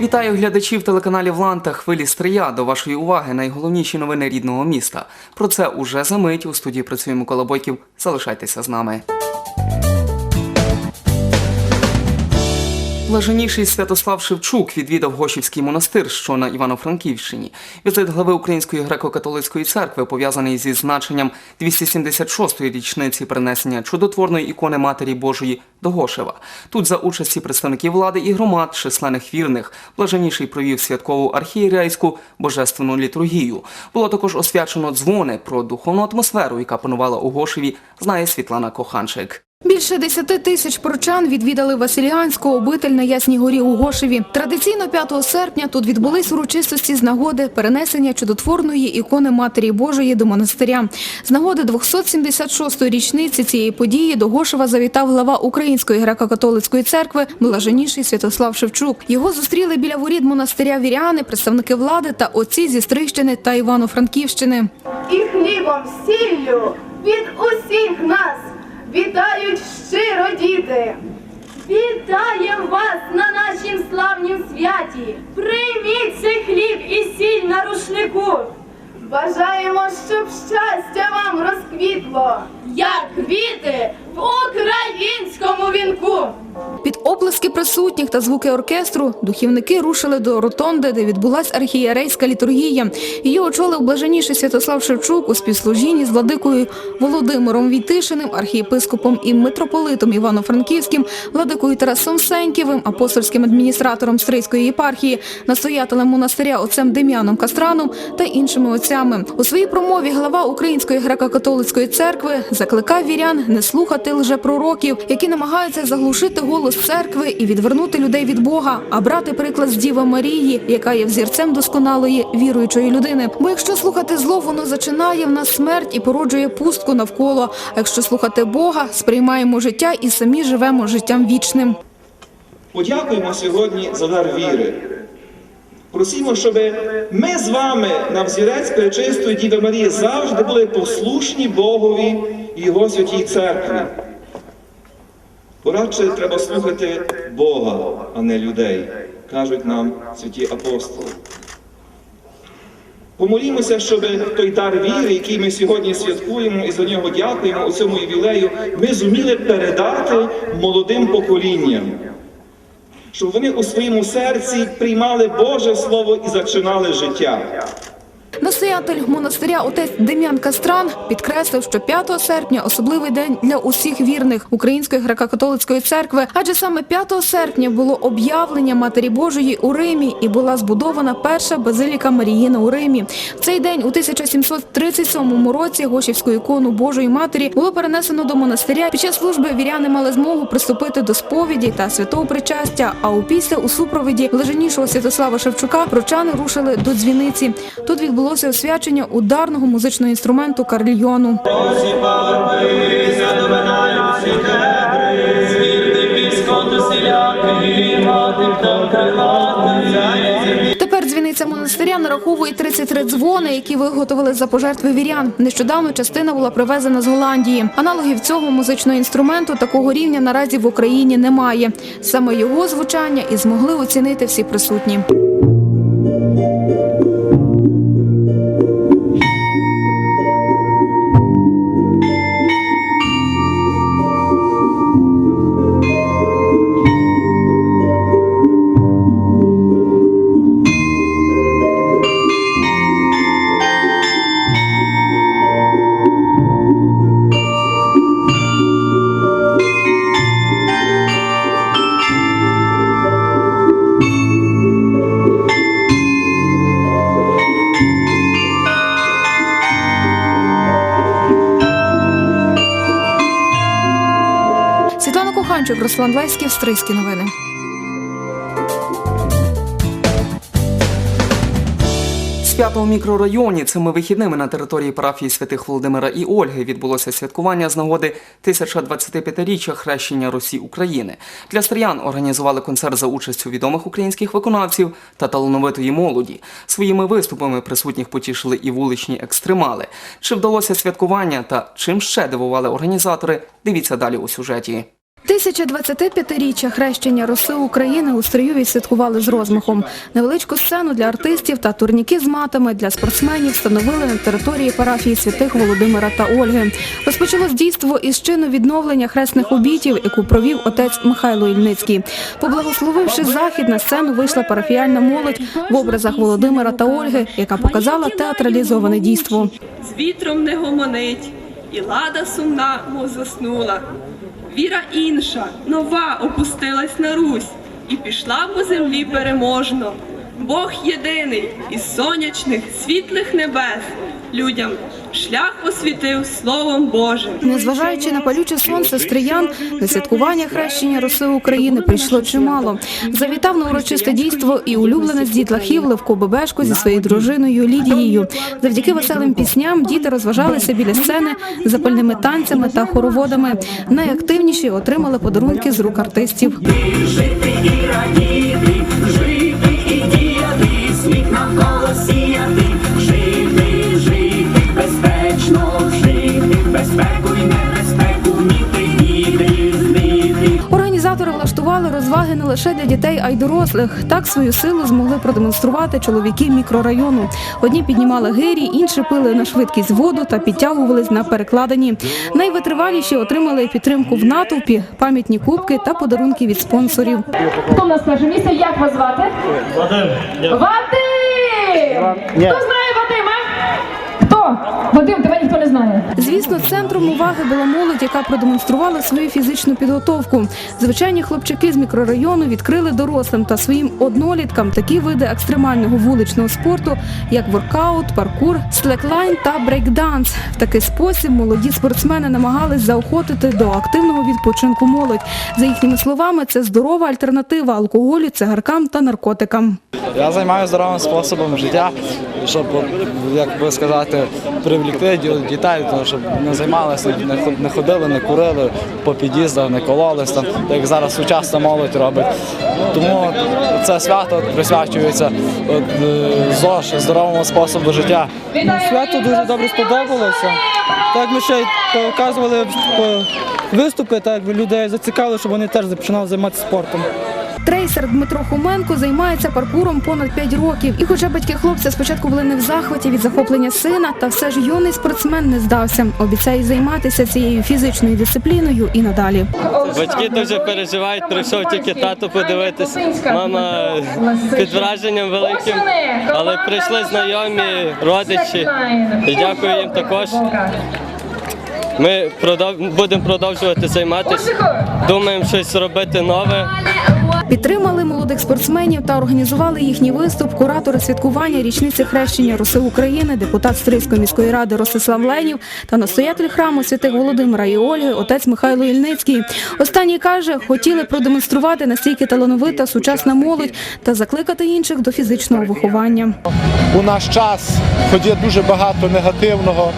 Вітаю глядачів телеканалів Лан та хвилі Стрия. До вашої уваги найголовніші новини рідного міста. Про це уже за мить у студії працює Микола Бойків. Залишайтеся з нами. Блаженніший Святослав Шевчук відвідав Гошівський монастир, що на Івано-Франківщині. Візит глави Української греко-католицької церкви пов'язаний зі значенням 276-ї річниці принесення чудотворної ікони Матері Божої до Гошева. Тут за участі представників влади і громад, численних вірних, блаженніший провів святкову архієрейську божественну літургію. Було також освячено дзвони про духовну атмосферу, яка панувала у Гошеві, знає Світлана Коханчик. Більше 10 тисяч прочан відвідали Василіанську обитель на Ясній горі у Гошеві. Традиційно 5 серпня тут відбулись урочистості з нагоди перенесення чудотворної ікони Матері Божої до монастиря. З нагоди 276-ї річниці цієї події до Гошева завітав глава Української греко-католицької церкви блаженніший Святослав Шевчук. Його зустріли біля воріт монастиря віряни, представники влади та отці зі Стрищини та Івано-Франківщини. і хлібом сіллю від усіх нас щиро діти. Вітаємо вас на нашім славнім святі. Прийміть цей хліб і сіль на рушнику. Бажаємо, щоб щастя вам розквітло, як квіти в українському вінку. Під оплески присутніх та звуки оркестру духівники рушили до ротонди, де відбулась архієрейська літургія. Її очолив блаженніший Святослав Шевчук у співслужінні з владикою Володимиром Війтишиним, архієпископом і митрополитом Івано-Франківським, владикою Тарасом Сеньківим, апостольським адміністратором Стрийської єпархії, настоятелем монастиря отцем Дем'яном Кастраном та іншими отцями. У своїй промові глава Української греко-католицької церкви закликав вірян не слухати лжепророків, які намагаються заглушити голос церкви і відвернути людей від Бога, а брати приклад з Діви Марії, яка є взірцем досконалої віруючої людини. Бо якщо слухати зло, воно зачинає в нас смерть і породжує пустку навколо. А якщо слухати Бога, сприймаємо життя і самі живемо життям вічним. Подякуємо сьогодні за дар віри. Просімо, щоб ми з вами на взірець Пречистої Діви Марії завжди були послушні Богові і Його святій церкві. Бо радше треба слухати Бога, а не людей, кажуть нам святі апостоли. Помолімося, щоб той дар віри, який ми сьогодні святкуємо і за нього дякуємо у цьому ювілею, ми зуміли передати молодим поколінням щоб вони у своєму серці приймали Боже Слово і зачинали життя. Настоятель монастиря отець Дем'ян Кастран підкреслив, що 5 серпня особливий день для усіх вірних Української греко-католицької церкви, адже саме 5 серпня було об'явлення Матері Божої у Римі і була збудована перша базиліка Маріїна у Римі. В цей день у 1737 році Гошівську ікону Божої Матері було перенесено до монастиря. Під час служби віряни мали змогу приступити до сповіді та святого причастя. А у після у супроводі блаженнішого Святослава Шевчука прочани рушили до дзвіниці. Тут відбулося освячення ударного музичного інструменту карльйону. Тепер дзвіниця монастиря нараховує 33 дзвони, які виготовили за пожертви вірян. Нещодавно частина була привезена з Голландії. Аналогів цього музичного інструменту такого рівня наразі в Україні немає. Саме його звучання і змогли оцінити всі присутні. Руслан Леськів, Стрийські новини. В Святому мікрорайоні цими вихідними на території парафії святих Володимира і Ольги відбулося святкування з нагоди 1025-річчя хрещення Русі України. Для стріян організували концерт за участю відомих українських виконавців та талановитої молоді. Своїми виступами присутніх потішили і вуличні екстремали. Чи вдалося святкування та чим ще дивували організатори? Дивіться далі у сюжеті. 1025-річчя хрещення роси України у строю відсвяткували з розмахом. Невеличку сцену для артистів та турніки з матами для спортсменів встановили на території парафії святих Володимира та Ольги. Розпочалось дійство із чину відновлення хресних обітів, яку провів отець Михайло Ільницький. Поблагословивши захід, на сцену вийшла парафіяльна молодь в образах Володимира та Ольги, яка показала театралізоване дійство. з вітром не гомонить, і лада сумна, мов заснула. Віра інша, нова опустилась на Русь і пішла по землі переможно. Бог єдиний із сонячних, світлих небес людям шлях освітив Словом Божим. Незважаючи на палюче сонце стриян, на святкування хрещення роси України прийшло чимало. Завітав на урочисте дійство і улюбленець дітлахів Левко Бебешко зі своєю дружиною Лідією. Завдяки веселим пісням діти розважалися біля сцени запальними танцями та хороводами. Найактивніші отримали подарунки з рук артистів. жити і радіти, влаштували розваги не лише для дітей, а й дорослих. Так свою силу змогли продемонструвати чоловіки мікрорайону. Одні піднімали гирі, інші пили на швидкість воду та підтягувались на перекладині. Найвитриваліші отримали підтримку в натовпі, пам'ятні кубки та подарунки від спонсорів. Хто в нас перше місце? Як вас звати? Вадим, Вадим! Хто знає Вадима? Хто? Вадим, ніхто не знає. Звісно, центром уваги була молодь, яка продемонструвала свою фізичну підготовку. Звичайні хлопчики з мікрорайону відкрили дорослим та своїм одноліткам такі види екстремального вуличного спорту, як воркаут, паркур, слеклайн та брейкданс. В такий спосіб молоді спортсмени намагались заохотити до активного відпочинку молодь. За їхніми словами, це здорова альтернатива алкоголю, цигаркам та наркотикам. Я займаюся здоровим способом життя, щоб, як би сказати, привлекти ді- дітей, тому щоб не займалися, не ход- не ходили, не курили по під'їздах, не кололись там, так як зараз сучасна молодь робить. Тому це свято присвячується е, ЗОЖ, здоровому способу життя. Свято дуже добре сподобалося. Так ми ще показували виступи, так людей зацікавили, щоб вони теж починали займатися спортом. Трейсер Дмитро Хоменко займається паркуром понад 5 років. І хоча батьки хлопця спочатку були не в захваті від захоплення сина, та все ж юний спортсмен не здався. Обіцяє займатися цією фізичною дисципліною і надалі. Батьки дуже переживають, прийшов тільки тато подивитись. Мама під враженням великим, але прийшли знайомі, родичі. І дякую їм також. Ми будемо продовжувати займатися. Думаємо щось робити нове. Підтримали молодих спортсменів та організували їхній виступ куратори святкування річниці хрещення Руси України, депутат Стрийської міської ради Ростислав Ленів та настоятель храму святих Володимира і Ольги, отець Михайло Ільницький. Останній каже, хотіли продемонструвати настільки талановита сучасна молодь та закликати інших до фізичного виховання. у наш час, хоч є дуже багато негативного,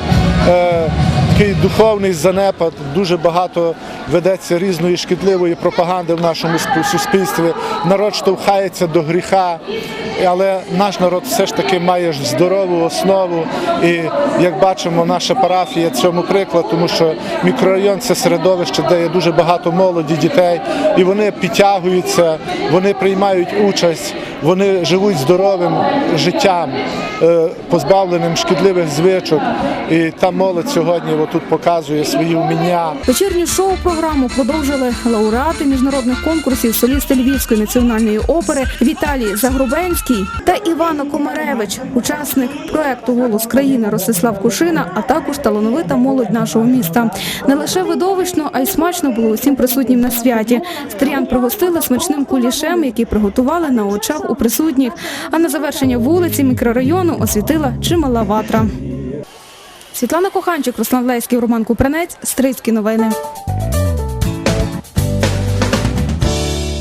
е, такий духовний занепад, дуже багато ведеться різної шкідливої пропаганди в нашому суспільстві. Народ штовхається до гріха, але наш народ все ж таки має здорову основу. І як бачимо, наша парафія цьому приклад, тому що мікрорайон це середовище, де є дуже багато молоді дітей, і вони підтягуються, вони приймають участь, вони живуть здоровим життям, е, позбавленим шкідливих звичок. І та молодь сьогодні отут показує свої вміння. Вечірню шоу-програму продовжили лауреати міжнародних конкурсів, солісти Львівської національної опери Віталій Загрубенський та Івано Комаревич, учасник проекту Голос країни Ростислав Кушина, а також талановита молодь нашого міста. Не лише видовищно, а й смачно було усім присутнім на святі. Стріян пригостили смачним кулішем, який приготували на очах у присутніх. А на завершення вулиці мікрорайону освітила чимала ватра. Світлана Коханчик, Руслан Леський, Роман Купранець, Стрийські новини.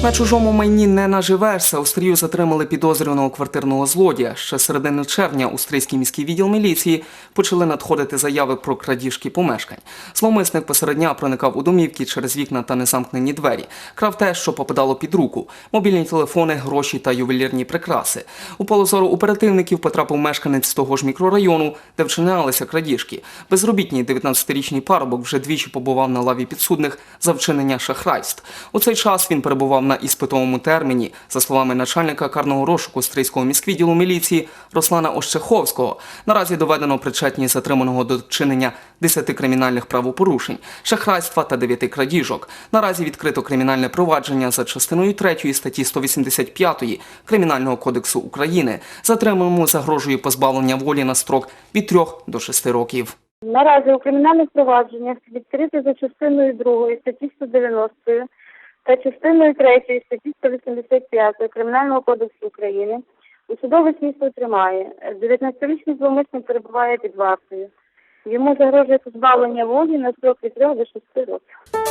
На чужому майні не наживешся. У затримали підозрюваного квартирного злодія. Ще середини червня у міський відділ міліції почали надходити заяви про крадіжки помешкань. Зловмисник посеред дня проникав у домівки через вікна та незамкнені двері. Крав те, що попадало під руку: мобільні телефони, гроші та ювелірні прикраси. У поле зору оперативників потрапив мешканець того ж мікрорайону, де вчинялися крадіжки. Безробітній 19-річний парубок вже двічі побував на лаві підсудних за вчинення шахрайств. У цей час він перебував на іспитовому терміні. За словами начальника карного розшуку Стрийського міськвідділу міліції Руслана Ощеховського, наразі доведено причетність затриманого до вчинення 10 кримінальних правопорушень, шахрайства та 9 крадіжок. Наразі відкрито кримінальне провадження за частиною 3 статті 185 Кримінального кодексу України. Затриманому загрожує позбавлення волі на строк від 3 до 6 років. Наразі у кримінальних провадженнях відкрити за частиною 2 статті 190 та частиною 3 статті 185 Кримінального кодексу України у судове слідство тримає. 19-річний зловмисник перебуває під вартою. Йому загрожує позбавлення волі на строк від 3 до 6 років.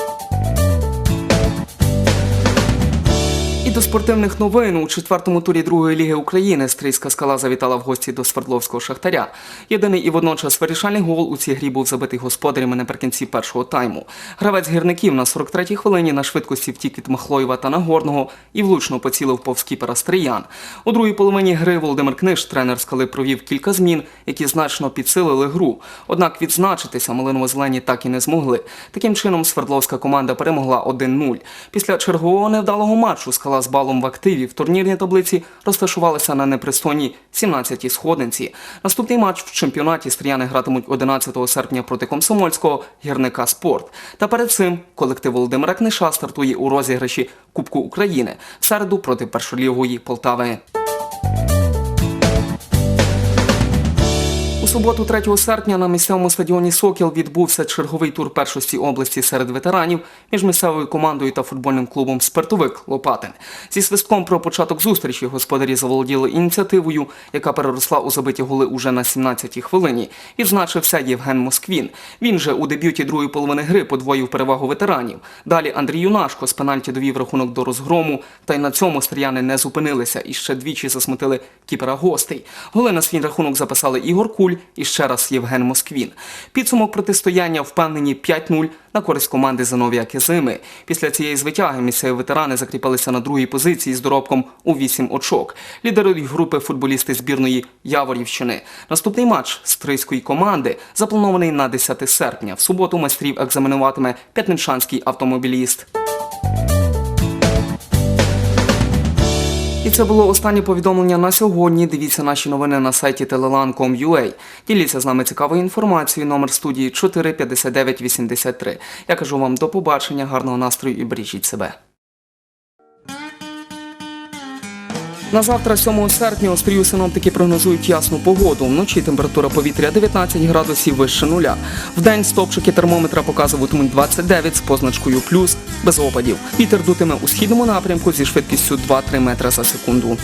І до спортивних новин у четвертому турі другої ліги України Стрийська скала завітала в гості до Свердловського шахтаря. Єдиний і водночас вирішальний гол у цій грі був забитий господарями наприкінці першого тайму. Гравець гірників на 43-й хвилині на швидкості втік від Махлоєва та Нагорного і влучно поцілив повз кіпера Стриян. У другій половині гри Володимир Книж, тренер скали, провів кілька змін, які значно підсилили гру. Однак відзначитися малиново-зелені так і не змогли. Таким чином Свердловська команда перемогла 1-0. Після чергового невдалого матчу скала з балом в активі в турнірній таблиці розташувалася на непристойній 17-й сходинці. Наступний матч в чемпіонаті стріяни гратимуть 11 серпня проти комсомольського гірника спорт. Та перед цим колектив Володимира Книша стартує у розіграші Кубку України в середу проти першолігової Полтави. Суботу, 3 серпня, на місцевому стадіоні Сокіл відбувся черговий тур першості області серед ветеранів між місцевою командою та футбольним клубом Спиртовик Лопатин. Зі свистком про початок зустрічі господарі заволоділи ініціативою, яка переросла у забиті голи уже на 17-й хвилині. Відзначився Євген Москвін. Він же у дебюті другої половини гри подвоїв перевагу ветеранів. Далі Андрій Юнашко з пенальті довів рахунок до розгрому, та й на цьому стріяни не зупинилися і ще двічі засмутили кіпера гостей. Голи на свій рахунок записали Ігор Куль і ще раз Євген Москвін. Підсумок протистояння впевнені 5-0 на користь команди Зиновія Кизими. Після цієї звитяги місцеві ветерани закріпилися на другій позиції з доробком у 8 очок. Лідерують групи футболісти збірної Яворівщини. Наступний матч стрийської команди запланований на 10 серпня. В суботу майстрів екзаменуватиме п'ятничанський автомобіліст. Це було останнє повідомлення на сьогодні. Дивіться наші новини на сайті telelan.com.ua. Діліться з нами цікавою інформацією. Номер студії 45983. Я кажу вам до побачення, гарного настрою і бережіть себе. На завтра, 7 серпня, острію синоптики прогнозують ясну погоду. Вночі температура повітря 19 градусів вище нуля. Вдень стопчики термометра показуватимуть 29 з позначкою плюс без опадів. Вітер дутиме у східному напрямку зі швидкістю 2-3 метри за секунду.